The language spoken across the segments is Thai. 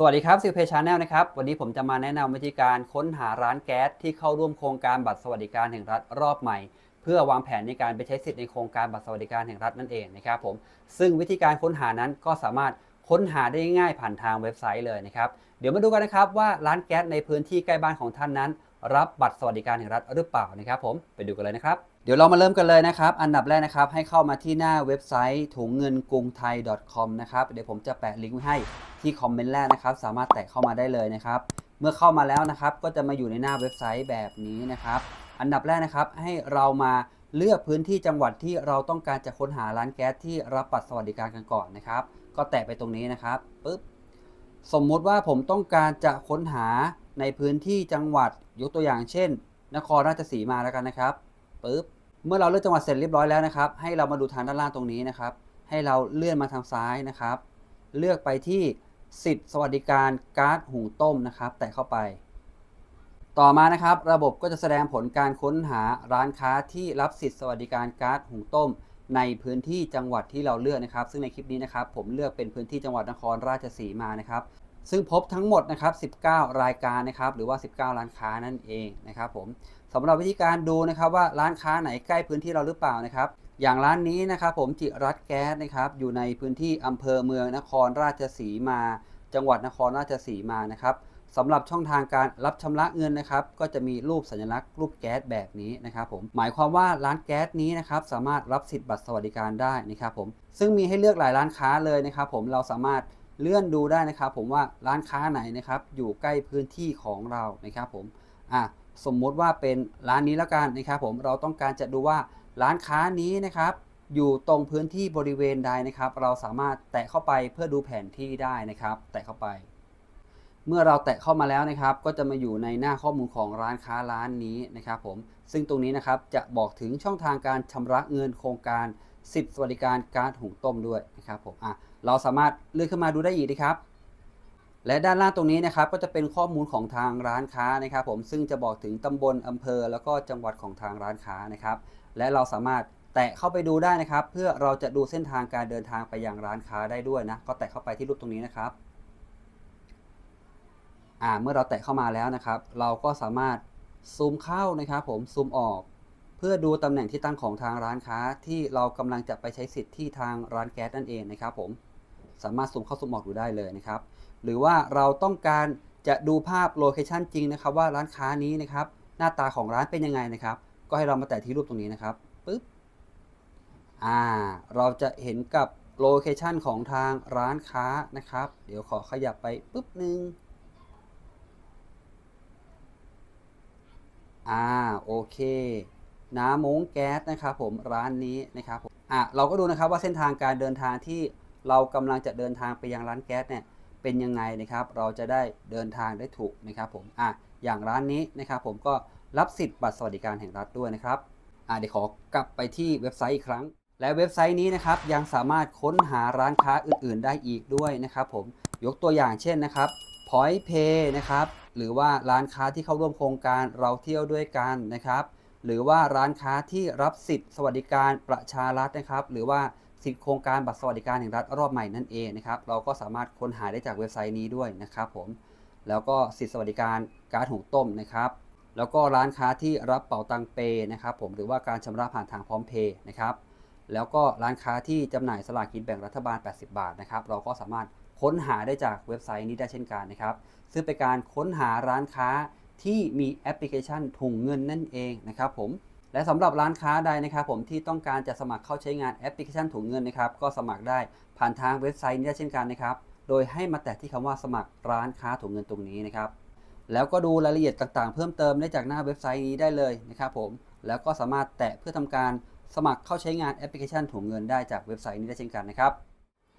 สวัสดีครับซิลเพชาแนลนะครับ วันนี้ผมจะมาแนะนำวิธีการค้นหาร้านแก๊สที่เข้าร่วมโครงการบัตรสวัสดิการแห่งรัฐรอบใหม่ เพื่อวางแผนในการไปใช้สิทธิ์ในโครงการบัตรสวัสดิการแห่งรัฐนั่นเองนะครับผมซึ่งวิธีการค้นหานั้นก็สามารถค้นหาได้ง่ายผ่านทางเว็บไซต์เลยนะครับ เดี๋ยวมาดูกันนะครับว่าร้านแก๊สในพื้นที่ใกล้บ้านของท่านนั้น รับบัตรสวัสดิการแห่งรัฐหรือเปล่านะครับผมไปดูกันเลยนะครับ เดี๋ยวเรามาเริ่มกันเลยนะครับ อันดับแรกนะครับ ให้เข้ามาที่หน้าเว็บไซต์ถุงเงินกรุงไทย .com นะครับเดี๋ยวผมจะแปะลิงก์ไว้ให้ที่คอมเมนต์แรกนะครับ สามารถแตะเข้ามาได้เลยนะครับ เมื่อเข้ามาแล้วนะครับ ก็จะมาอยู่ในหน้าเว็บไซต์แบบนี้นะครับ อันดับแรกนะครับให้เรามาเลือกพื้นที่จังหวัดที่เราต้องการจะค้นหาร้านแก๊สที่รับบัตรสวัสดิการกันก่อนนะครับ ก็แตะไปตรงนี้นะครับปึ๊บสมมุติว่าผมต้องการจะค้นหา ในพื้นที่จังหวัดยกตัวอย่างเช่น นครราชสีมาแล้วกันนะครับปึ๊บเมื่อเราเลือกจังหวัดเสร็จเรียบร้อยแล้วนะครับ ให้เรามาดูทางด้านล่างตรงนี้นะครับ ให้เราเลื่อนมาทางซ้ายนะครับ เลือกไปที่สิทธิสวัสดิการการ์ดหุงต้มนะครับ แตะเข้าไป ต่อมานะครับ ระบบก็จะแสดงผลการค้นหาร้านค้าที่รับสิทธิสวัสดิการการ์ดหุงต้ม ในพื้นที่จังหวัดที่เราเลือกนะครับ ซึ่งในคลิปนี้นะครับ ผมเลือกเป็นพื้นที่จังหวัดนครราชสีมานะครับ ซึ่งพบทั้งหมดนะครับ 19 รายการนะครับ หรือว่า 19 ร้านค้านั่นเองนะครับผมสำหรับวิธีการดูนะครับว่าร้านค้าไหนใกล้พื้นที่เราหรือเปล่านะครับ อย่างร้านนี้นะครับ ผมจิรัตแก๊สนะครับ อยู่ในพื้นที่อำเภอเมืองนครราชสีมา จังหวัดนครราชสีมานะครับสำหรับช่องทางการรับชำระเงินนะครับ ก็จะมีรูปสัญลักษณ์รูปแก๊สแบบนี้นะครับผมหมายความว่าร้านแก๊สนี้นะครับสามารถรับสิทธิ์บัตรสวัสดิการได้นะครับผมซึ่งมีให้เลือกหลายร้านค้าเลยนะครับ ผมเราสามารถ เลื่อนดูได้นะครับผมว่าร้านค้าไหนนะครับอยู่ใกล้พื้นที่ของเรานะครับผมอะสมมุติว่าเป็นร้านนี้แล้วกันนะครับผมเราต้องการจะดูว่าร้านค้านี้นะครับอยู่ตรงพื้นที่บริเวณใดนะครับ เราสามารถแตะเข้าไปเพื่อดูแผนที่ได้นะครับ แตะเข้าไป เมื่อเราแตะเข้ามาแล้วนะครับ ก็จะมาอยู่ในหน้าข้อมูลของร้านค้าร้านนี้นะครับผมซึ่งตรงนี้นะครับจะบอกถึงช่องทางการชำระเงินโครงการสิทธิสวัสดิการการหุงต้มด้วยนะครับผมอะ เราสามารถเลื่อนขึ้นมาดูได้อีกนะครับ และด้านล่างตรงนี้นะครับ ก็จะเป็นข้อมูลของทางร้านค้านะครับ ผมซึ่งจะบอกถึงตำบลอำเภอ แล้วก็จังหวัดของทางร้านค้านะครับ และเราสามารถแตะเข้าไปดูได้นะครับ เพื่อเราจะดูเส้นทางการเดินทางไปยังร้านค้าได้ด้วยนะก็แตะเข้าไปที่รูปตรงนี้นะครับอ่าเมื่อเราแตะเข้ามาแล้วนะครับ เราก็สามารถซูมเข้านะครับ ผมซูมออก เพื่อดูตำแหน่งที่ตั้งของทางร้านค้าที่เรากำลังจะไปใช้สิทธิ์ที่ทางร้านแก๊สนั่นเองนะครับผม สามารถซูมเข้าซูมออกดูได้เลยนะครับ หรือว่าเราต้องการจะดูภาพโลเคชันจริงนะครับ ว่าร้านค้านี้นะครับ หน้าตาของร้านเป็นยังไงนะครับ ก็ให้เรามาแตะที่รูปตรงนี้นะครับปึ๊บอ่าเราจะเห็นกับโลเคชันของทางร้านค้านะครับ เดี๋ยวขอขยับไปปึ๊บหนึ่งอ่าโอเคน้ำมงแก๊สนะครับผมร้านนี้นะครับผมอะเราก็ดูนะครับว่าเส้นทางการเดินทางที่ เรากำลังจะเดินทางไปยังร้านแก๊สเนี่ยเป็นยังไงนะครับ เราจะได้เดินทางได้ถูกนะครับผมอะอย่างร้านนี้นะครับผมก็รับสิทธิ์บัตรสวัสดิการแห่งรัฐด้วยนะครับอะเดี๋ยวขอกลับไปที่เว็บไซต์อีกครั้ง และเว็บไซต์นี้นะครับยังสามารถค้นหาร้านค้าอื่น ๆ ได้อีกด้วยนะครับผมยกตัวอย่างเช่นนะครับ Point Pay นะครับหรือว่าร้านค้าที่เข้าร่วมโครงการเราเที่ยวด้วยกันนะครับ หรือว่าร้านค้าที่รับสิทธิ์สวัสดิการประชารัฐนะครับ หรือว่า สิทธิโครงการบัตรสวัสดิการแห่งรัฐรอบใหม่นั่นเองนะครับเราก็สามารถค้นหาได้จากเว็บไซต์นี้ด้วยนะครับผมแล้วก็สิทธิสวัสดิการการหุงต้มนะครับแล้วก็ร้านค้าที่รับเป๋าตังเปนะครับผมหรือว่าการชำระผ่านทางพร้อมเพย์นะครับแล้วก็ร้านค้าที่จำหน่ายสลากกินแบ่งรัฐบาล 80 บาทนะครับเราก็สามารถค้นหาได้จากเว็บไซต์นี้ได้เช่นกันนะครับ ซึ่งเป็นการค้นหาร้านค้าที่มีแอปพลิเคชันถุงเงินนั่นเองนะครับผม และสำหรับร้านค้าใดนะครับผมที่ต้องการจะสมัครเข้าใช้งานแอปพลิเคชันถุงเงินนะครับก็สมัครได้ผ่านทางเว็บไซต์นี้เช่นกันนะครับ โดยให้มาแตะที่คำว่าสมัครร้านค้าถุงเงินตรงนี้นะครับ แล้วก็ดูรายละเอียดต่างๆ เพิ่มเติมได้จากหน้าเว็บไซต์นี้ได้เลยนะครับผมแล้วก็สามารถแตะเพื่อทำการสมัครเข้าใช้งานแอปพลิเคชันถุงเงินได้จากเว็บไซต์นี้ได้เช่นกันนะครับ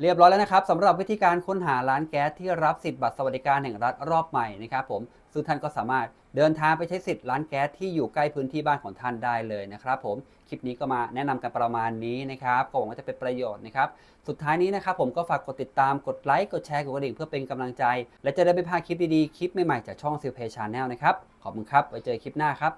เรียบร้อยแล้วนะครับสำหรับวิธีการค้นหาร้านแก๊สที่รับสิทธิ์บัตรสวัสดิการแห่งรัฐรอบใหม่นะครับผมซึ่งท่านก็สามารถเดินทางไปใช้สิทธิ์ร้านแก๊สที่อยู่ใกล้พื้นที่บ้านของท่านได้เลยนะครับผมคลิปนี้ก็มาแนะนำกันประมาณนี้นะครับก็หวังว่าจะเป็นประโยชน์นะครับสุดท้ายนี้นะครับผมก็ฝากกดติดตามกดไลค์กดแชร์กดกระดิ่งเพื่อเป็นกำลังใจ และจะได้ไม่พลาดคลิปดีๆคลิปใหม่ๆจากช่องซิลเพชาแนลนะครับขอบคุณครับไว้เจอคลิปหน้าครับ